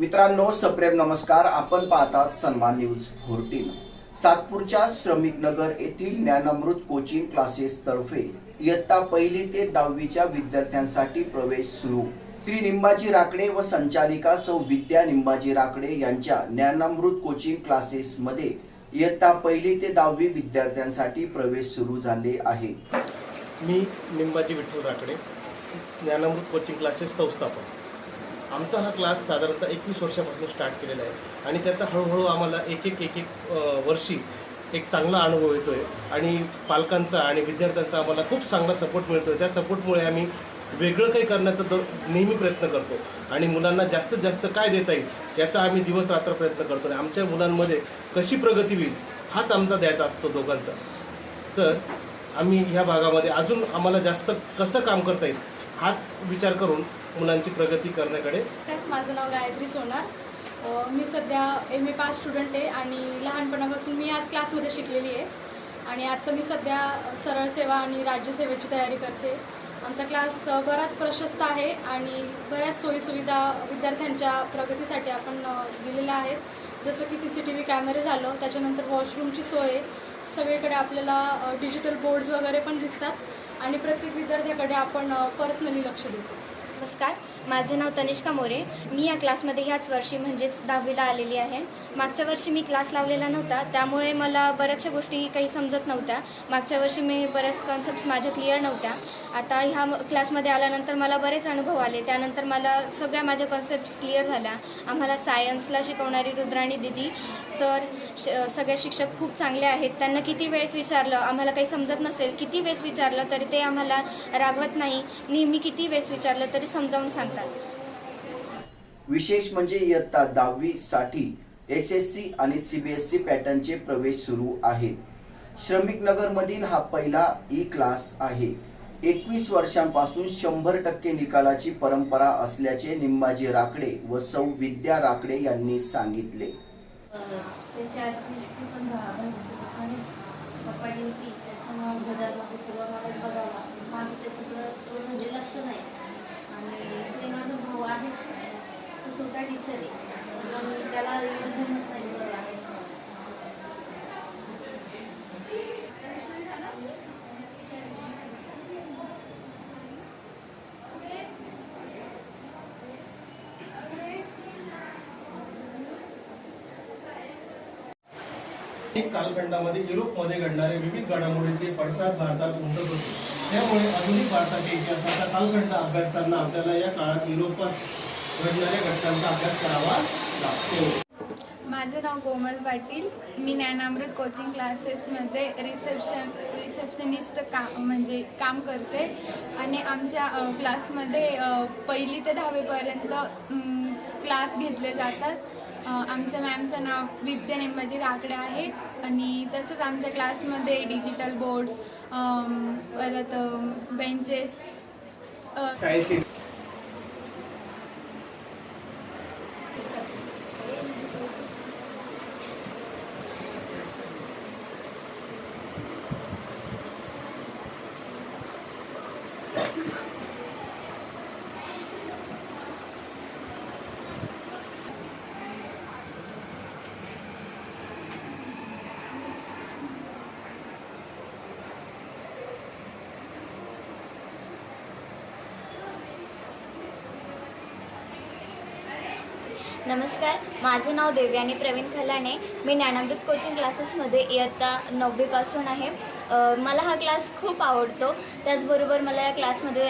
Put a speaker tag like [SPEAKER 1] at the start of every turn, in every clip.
[SPEAKER 1] मित्रांनो सप्रेम नमस्कार. आपण पाहतात सन्मान न्यूज फोर्टीन सातपूरच्या श्रमिक नगर येथील ज्ञानामृत कोचिंग क्लासेस तर्फे इयत्ता पहिली ते दहावीच्या विद्यार्थ्यांसाठी प्रवेश सुरू. श्री निंबाजी राकडे व संचालिका सौ विद्या निंबाजी राकडे यांच्या ज्ञानामृत कोचिंग क्लासेस मध्ये इयत्ता पहिली ते दहावी विद्यार्थ्यांसाठी प्रवेश सुरू झाले आहे.
[SPEAKER 2] मी निंबाजी विठ्ठल राकडे ज्ञानामृत कोचिंग क्लासेस संस्थापक. आमचा हा क्लास साधारणतः एकवीस वर्षापासून स्टार्ट केलेला आहे आणि त्याचा हळूहळू आम्हाला एक एक एक एक वर्षी एक चांगला अनुभव येतो आहे आणि पालकांचा आणि विद्यार्थ्यांचा आम्हाला खूप चांगला सपोर्ट मिळतो आहे त्या सपोर्टमुळे आम्ही वेगळं काही करण्याचा दर नेहमी प्रयत्न करतो आणि मुलांना जास्तीत जास्त काय देता येईल याचा आम्ही दिवस रात्र प्रयत्न करतो आणि आमच्या मुलांमध्ये कशी प्रगती होईल हाच आमचा द्यायचा असतो दोघांचा. तर आम्ही ह्या भागामध्ये अजून आम्हाला जास्त कसं काम करता येईल हाच विचार करून मुलांची प्रगती करण्याकडे.
[SPEAKER 3] माझं नाव गायत्री सोनार. मी सध्या एम ए पास स्टुडंट आहे आणि लहानपणापासून मी आज क्लासमध्ये शिकलेली आहे. आणि आत्ता मी सध्या सरळ सेवा आणि राज्यसेवेची तयारी करते. आमचा क्लास बराच प्रशस्त आहे आणि बऱ्याच सोयीसुविधा विद्यार्थ्यांच्या प्रगतीसाठी आपण दिलेल्या आहेत. जसं की सी सी टी व्ही कॅमेरे झालं त्याच्यानंतर वॉशरूमची सोय आहे. सगळीकडे आपल्याला डिजिटल बोर्ड्स वगैरे पण दिसतात. आणि प्रत्येक विद्यार्थ्याकडे आपण पर्सनली लक्ष देतो.
[SPEAKER 4] नमस्कार. माझे नाव तनिष्का मोरे. मी या क्लासमध्ये ह्याच वर्षी म्हणजेच दहावीला आलेली आहे. मागच्या वर्षी मी क्लास लावलेला नव्हता त्यामुळे मला बऱ्याचशा गोष्टी काही समजत नव्हत्या. मागच्या वर्षी मी बऱ्याच कॉन्सेप्ट्स माझ्या क्लिअर नव्हत्या. आता ह्या म- क्लासमध्ये आल्यानंतर मला बरेच अनुभव आले. त्यानंतर मला सगळ्या माझ्या कॉन्सेप्ट्स क्लिअर झाल्या. आम्हाला सायन्सला शिकवणारी रुद्राणी दिदी सर श सगळे शिक्षक खूप चांगले आहेत. त्यांना किती वेळेस विचारलं आम्हाला काही समजत नसेल किती वेळेस विचारलं तरी ते आम्हाला रागवत नाही. नेहमी किती वेळेस विचारलं तरी समजावून सांगतात.
[SPEAKER 1] विशेष म्हणजे इयत्ता दहावी साठी एस एस सी आणि सीबीएसई पॅटर्नचे प्रवेश सुरू आहे. श्रमिक नगर मधील हा पहिला ई क्लास आहे. एकवीस वर्षांपासून शंभर टक्के निकालाची परंपरा असल्याचे निंबाजी राकडे व सौ विद्या राकडे यांनी सांगितले.
[SPEAKER 5] त्याच्या आजीची पण भा- भाजीची दुकान आहे. पप्पाची होती त्याच्यामुळे बजारमध्ये सगळं मला बघावं लागतं माझं त्याच्याकडं म्हणजे लक्ष नाही आणि ते माझा भाऊ आहे तो स्वतः टीचर आहे पण त्याला एवढं जमत नाही बरं असं असं.
[SPEAKER 2] अनेक कालखंडामध्ये युरोपमध्ये घडणारे विविध घडामोडींचे पडसाद भारतात उमटत होते. त्यामुळे आधुनिक भारताच्या इतिहासाचा कालखंड अभ्यासताना आपल्याला या काळात युरोपात घडणाऱ्या घटनांचा अभ्यास करावा लागतो.
[SPEAKER 6] माझं नाव कोमल पाटील. मी ज्ञानामृत कोचिंग क्लासेसमध्ये रिसेप्शन रिसेप्शनिस्ट का म्हणजे काम करते. आणि आमच्या क्लासमध्ये पहिली ते दहावीपर्यंत क्लास घेतले जातात. आमच्या मॅमचं नाव विद्या निंबाजी राकडे आहे. आणि तसंच आमच्या क्लासमध्ये डिजिटल बोर्ड्स परत बेंचेस
[SPEAKER 4] नमस्कार माझं नाव देवयानी प्रवीण खलाणे मी ज्ञानामृत कोचिंग क्लासेसमध्ये इयत्ता नववीपासून आहे. मला हा क्लास खूप आवडतो. त्याचबरोबर मला या क्लासमध्ये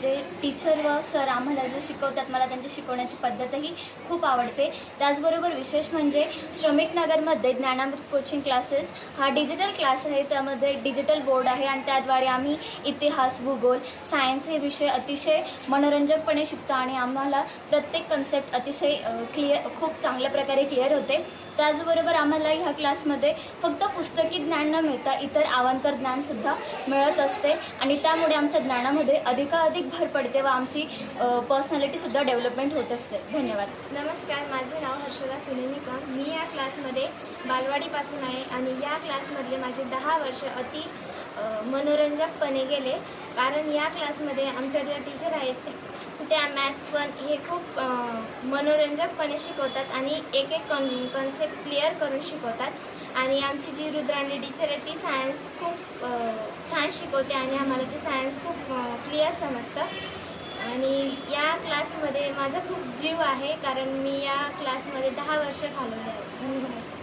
[SPEAKER 4] जे टीचर व सर आम्हाला जे शिकवतात मला त्यांची शिकवण्याची पद्धतही खूप आवडते. त्याचबरोबर विशेष म्हणजे श्रमिक नगरमध्ये ज्ञानामृत कोचिंग क्लासेस हा डिजिटल क्लास आहे. त्यामध्ये डिजिटल बोर्ड आहे आणि त्याद्वारे आम्ही इतिहास भूगोल सायन्स हे विषय अतिशय मनोरंजकपणे शिकतो आणि आम्हाला प्रत्येक कन्सेप्ट अतिशय क्लिअर खूप चांगल्या प्रकारे क्लिअर होते. त्याचबरोबर आम्हाला ह्या क्लासमध्ये फक्त पुस्तकी ज्ञान न मिळता इतर आवांतर ज्ञानसुद्धा मिळत असते. आणि त्यामुळे आमच्या ज्ञानामध्ये अधिकाधिक भर पडते व आमची पर्सनॅलिटीसुद्धा डेव्हलपमेंट होत असते. धन्यवाद. नमस्कार माझे नाव हर्षदा सुनेनिकम मी या क्लासमध्ये बालवाडीपासून आहे आणि या क्लासमधले माझे दहा वर्ष अति मनोरंजकपणे गेले. कारण या क्लासमध्ये आमच्या ज्या टीचर आहेत त्या मॅथ्स वन हे खूप मनोरंजकपणे शिकवतात आणि एक एक कॉन कॉन्सेप्ट क्लिअर करून शिकवतात. आणि आमची जी रुद्राणी टीचर आहे ती सायन्स खूप छान शिकवते आणि आम्हाला ती सायन्स खूप क्लिअर समजतं. आणि या क्लासमध्ये माझा खूप जीव आहे कारण मी या क्लासमध्ये दहा वर्ष घालवले आहे. धन्यवाद.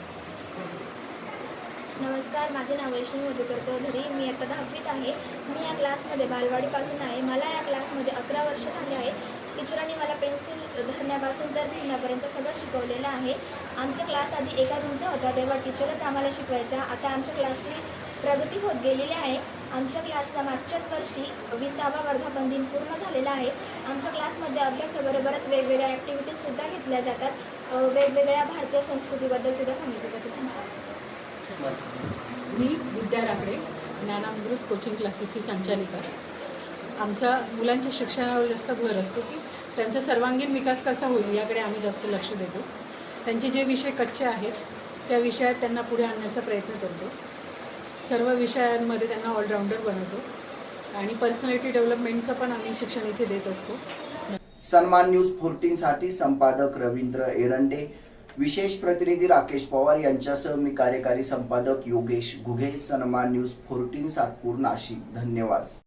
[SPEAKER 4] नमस्कार माझे नाव वैष्णवी मधुकर चौधरी. मी आता दहावीत आहे. मी या क्लासमध्ये बालवाडीपासून आहे. मला या क्लासमध्ये अकरा वर्ष झाले आहे. टीचरांनी मला पेन्सिल धरण्यापासून तर लिहिण्यापर्यंत सगळं शिकवलेलं आहे. आमच्या क्लास आधी एका रूमचा होता. तेव्हा टीचरच आम्हाला शिकवायचा. आता आमच्या क्लासची प्रगती होत गेलेली आहे. आमच्या क्लासला मागच्याच वर्षी विसावा वर्धापन दिन पूर्ण झालेला आहे. आमच्या क्लासमध्ये अभ्यासाबरोबरच वेगवेगळ्या ॲक्टिव्हिटीजसुद्धा घेतल्या जातात. वेगवेगळ्या भारतीय संस्कृतीबद्दल सुद्धा सांगितलं जातं. धन्यवाद.
[SPEAKER 7] मी विद्या राकडे ज्ञानामृत कोचिंग क्लासेसची संचालिका. आमचा मुलांच्या शिक्षणावर जास्त भर असतो की त्यांचा सर्वांगीण विकास कसा होईल याकडे आम्ही जास्त लक्ष देतो. त्यांचे जे विषय कच्चे आहेत त्या विषयात त्यांना पुढे आणण्याचा प्रयत्न करतो. सर्व विषयांमध्ये त्यांना ऑलराऊंडर बनवतो. आणि पर्सनॅलिटी डेव्हलपमेंटचं पण आम्ही शिक्षण इथे देत असतो.
[SPEAKER 1] सन्मान न्यूज फोर्टीन साठी संपादक रवींद्र एरंडे विशेष प्रतिनिधी राकेश पवार यांच्यासह मी कार्यकारी संपादक योगेश घुगे सन्मान न्यूज फोर्टीन सातपूर नाशिक. धन्यवाद.